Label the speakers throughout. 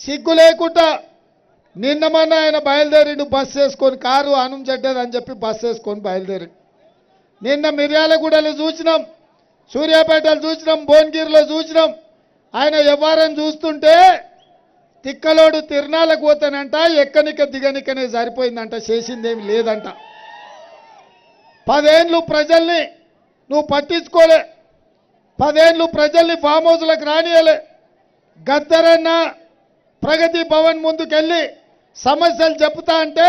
Speaker 1: సిగ్గు లేకుండా నిన్న మొన్న ఆయన బయలుదేరిండు బస్సు వేసుకొని కారు అనంత అని చెప్పి బస్సు వేసుకొని బయలుదేరి నిన్న మిర్యాలగూడలో చూసినాం సూర్యాపేటలో చూసినాం భువనగిరిలో చూసినాం. ఆయన వ్యవహారం చూస్తుంటే తిక్కలోడు తిరణాలకు పోతానంట ఎక్కనిక దిగనికనే సరిపోయిందంట చేసిందేమి లేదంట. పదేళ్ళు ప్రజల్ని నువ్వు పట్టించుకోలే పదేళ్ళు ప్రజల్ని ఫామ్ హౌస్లకు రానియలే గద్దరన్న ప్రగతి భవన్ ముందుకెళ్ళి సమస్యలు చెప్తా అంటే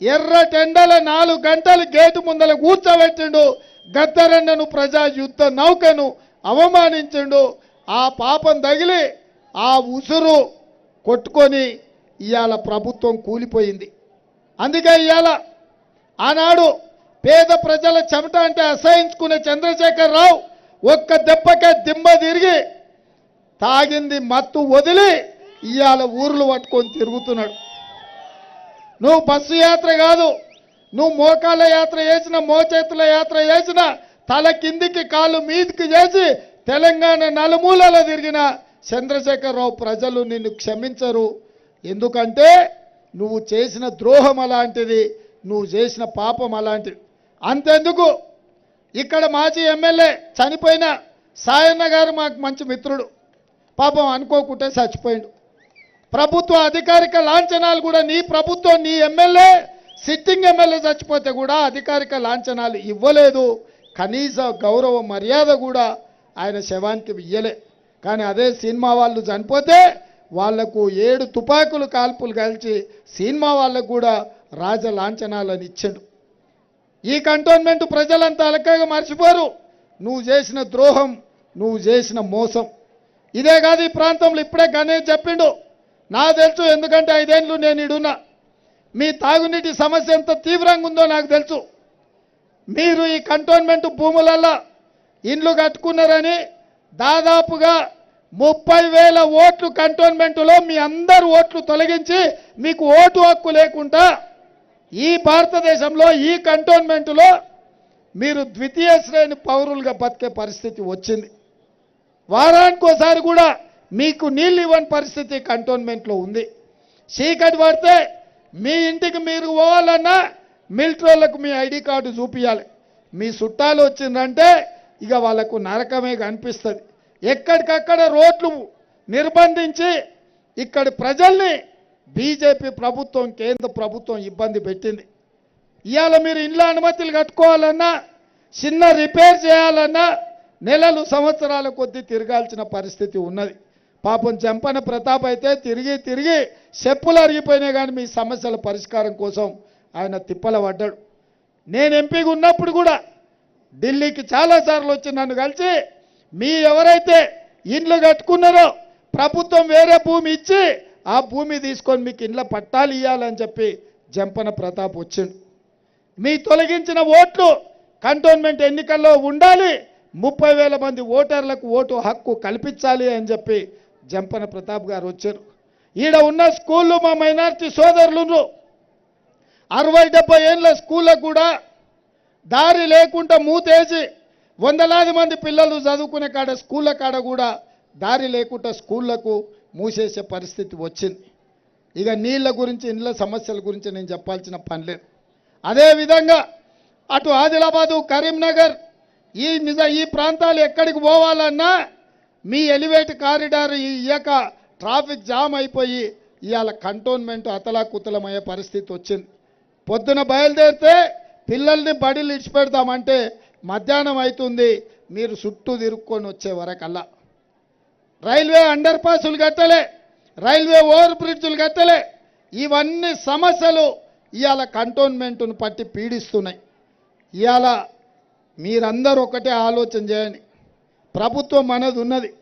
Speaker 1: ఎర్ర టెండల నాలుగు గంటలు గేటు ముందల కూర్చోబెట్టిండు. గద్దరన్నను ప్రజా యుద్ధ నౌకను అవమానించిండు. ఆ పాపం తగిలి ఆ ఉసురు కొట్టుకొని ఇవాళ ప్రభుత్వం కూలిపోయింది. అందుకే ఇవాళ ఆనాడు పేద ప్రజల చెమట అంటే అసహించుకునే చంద్రశేఖర్ రావు ఒక్క దెబ్బకే దిమ్మ తిరిగి తాగింది మత్తు వదిలి ఇవాళ ఊర్లు పట్టుకొని తిరుగుతున్నాడు. నువ్వు బస్సు యాత్ర కాదు నువ్వు మోకాళ్ళ యాత్ర చేసిన మోచేతుల యాత్ర చేసిన తల కిందికి కాళ్ళు మీదికి చేసి తెలంగాణ నలుమూలలో తిరిగిన చంద్రశేఖరరావు ప్రజలు నిన్ను క్షమించరు. ఎందుకంటే నువ్వు చేసిన ద్రోహం అలాంటిది నువ్వు చేసిన పాపం అలాంటిది. అంతెందుకు? ఇక్కడ మాజీ ఎమ్మెల్యే చనిపోయిన సాయన్న గారు మాకు మంచి మిత్రుడు. పాపం అనుకోకుంటే చచ్చిపోయిండు. ప్రభుత్వ అధికారిక లాంఛనాలు కూడా నీ ప్రభుత్వం నీ ఎమ్మెల్యే సిట్టింగ్ ఎమ్మెల్యే చచ్చిపోతే కూడా అధికారిక లాంఛనాలు ఇవ్వలేదు. కనీస గౌరవ మర్యాద కూడా ఆయన శవానికి ఇయ్యలే. కానీ అదే సినిమా వాళ్ళు చనిపోతే వాళ్ళకు ఏడు తుపాకులు కాల్పులు కలిసి సినిమా వాళ్ళకు కూడా రాజ లాంఛనాలను ఇచ్చాడు. ఈ కంటోన్మెంట్ ప్రజలంతా అలకగా మర్చిపోరు. నువ్వు చేసిన ద్రోహం నువ్వు చేసిన మోసం. ఇదే కాదు ఈ ప్రాంతంలో ఇప్పుడే గణేష్ చెప్పిండు. నాకు తెలుసు ఎందుకంటే ఐదేళ్ళు నేను ఇడున్నా. మీ తాగునీటి సమస్య ఎంత తీవ్రంగా ఉందో నాకు తెలుసు. మీరు ఈ కంటోన్మెంట్ భూములల్లో ఇండ్లు కట్టుకున్నారని దాదాపుగా ముప్పై వేల ఓట్లు కంటోన్మెంటులో మీ అందరు ఓట్లు తొలగించి మీకు ఓటు హక్కు లేకుండా ఈ భారతదేశంలో ఈ కంటోన్మెంటులో మీరు ద్వితీయ శ్రేణి పౌరులుగా బతికే పరిస్థితి వచ్చింది. వారానికి ఒకసారి కూడా మీకు నీళ్ళు ఇవ్వని పరిస్థితి కంటోన్మెంట్లో ఉంది. చీకటి పడితే మీ ఇంటికి మీరు పోవాలన్నా మిలిటరీలకు మీ ఐడి కార్డు చూపించాలి మీ చుట్టాలు వచ్చిందంటే ఇక వాళ్ళకు నరకమే కనిపిస్తుంది. ఎక్కడికక్కడ రోడ్లు నిర్బంధించి ఇక్కడి ప్రజల్ని బీజేపీ ప్రభుత్వం కేంద్ర ప్రభుత్వం ఇబ్బంది పెట్టింది. ఇవాళ మీరు ఇండ్ల అనుమతులు కట్టుకోవాలన్నా చిన్న రిపేర్ చేయాలన్నా నెలలు సంవత్సరాల కొద్దీ తిరగాల్సిన పరిస్థితి ఉన్నది. పాపం చెంపన ప్రతాప్ అయితే తిరిగి తిరిగి చెప్పులు అరిగిపోయినాయి కానీ మీ సమస్యల పరిష్కారం కోసం ఆయన తిప్పల పడ్డాడు నేను ఎంపీగా ఉన్నప్పుడు కూడా ఢిల్లీకి చాలాసార్లు వచ్చి నన్ను కలిసి మీ ఎవరైతే ఇండ్లు కట్టుకున్నారో ప్రభుత్వం వేరే భూమి ఇచ్చి ఆ భూమి తీసుకొని మీకు ఇండ్ల పట్టాలు ఇవ్వాలని చెప్పి జంపన ప్రతాప్ వచ్చిండు. మీ తొలగించిన ఓట్లు కంటోన్మెంట్ ఎన్నికల్లో ఉండాలి ముప్పై వేల మంది ఓటర్లకు ఓటు హక్కు కల్పించాలి అని చెప్పి జంపన ప్రతాప్ గారు వచ్చారు. ఈడ ఉన్న స్కూళ్ళు మా మైనార్టీ సోదరులు అరవై డెబ్బై ఏళ్ళ స్కూళ్ళకు కూడా దారి లేకుండా మూతేసి వందలాది మంది పిల్లలు చదువుకునే కాడ స్కూళ్ళ కాడ కూడా దారి లేకుండా స్కూళ్ళకు మూసేసే పరిస్థితి వచ్చింది. ఇక నీళ్ళ గురించి ఇండ్ల సమస్యల గురించి నేను చెప్పాల్సిన పని లేదు. అదేవిధంగా అటు ఆదిలాబాదు కరీంనగర్ ఈ నిజ ఈ ప్రాంతాలు ఎక్కడికి పోవాలన్నా మీ ఎలివేట్ కారిడార్ ఇయ్యక ట్రాఫిక్ జామ్ అయిపోయి ఇవాళ కంటోన్మెంట్ అతలాకుతలమయ్యే పరిస్థితి వచ్చింది. పొద్దున బయలుదేరితే పిల్లల్ని బడిలు ఇడిచిపెడతామంటే మధ్యాహ్నం అవుతుంది మీరు చుట్టూ తిరుక్కొని వచ్చే వరకల్లా. రైల్వే అండర్ పాసులు కట్టలే రైల్వే ఓవర్ బ్రిడ్జులు కట్టలే ఇవన్నీ సమస్యలు ఇవాళ కంటోన్మెంట్ను పట్టి పీడిస్తున్నాయి. ఇవాళ మీరందరూ ఒకటే ఆలోచన చేయండి. ప్రభుత్వం మనది ఉన్నది.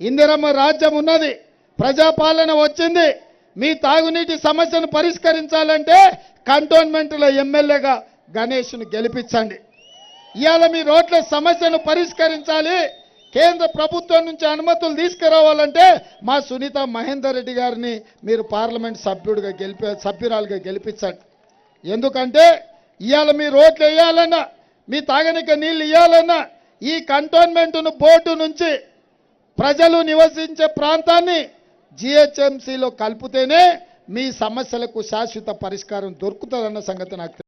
Speaker 1: ఇందిరమ్మ రాజ్యం ఉన్నది. ప్రజాపాలన వచ్చింది. మీ తాగునీటి సమస్యను పరిష్కరించాలంటే కంటోన్మెంట్లో ఎమ్మెల్యేగా గణేష్ను గెలిపించండి. ఇవాళ మీ రోడ్ల సమస్యను పరిష్కరించాలి. కేంద్ర ప్రభుత్వం నుంచి అనుమతులు తీసుకురావాలంటే మా సునీత మహేందర్ రెడ్డి గారిని మీరు పార్లమెంట్ సభ్యుడిగా గెలిపి సభ్యురాలుగా గెలిపించండి. ఎందుకంటే ఇవాళ మీ రోడ్లు వేయాలన్నా మీ తాగనిక నీళ్ళు ఇవ్వాలన్నా ఈ కంటోన్మెంట్ను బోర్డు నుంచి ప్రజలు నివసించే ప్రాంతాన్ని జిహెచ్ఎంసీలో కలిపితేనే మీ సమస్యలకు శాశ్వత పరిష్కారం దొరుకుతుందన్న సంగతి నాకు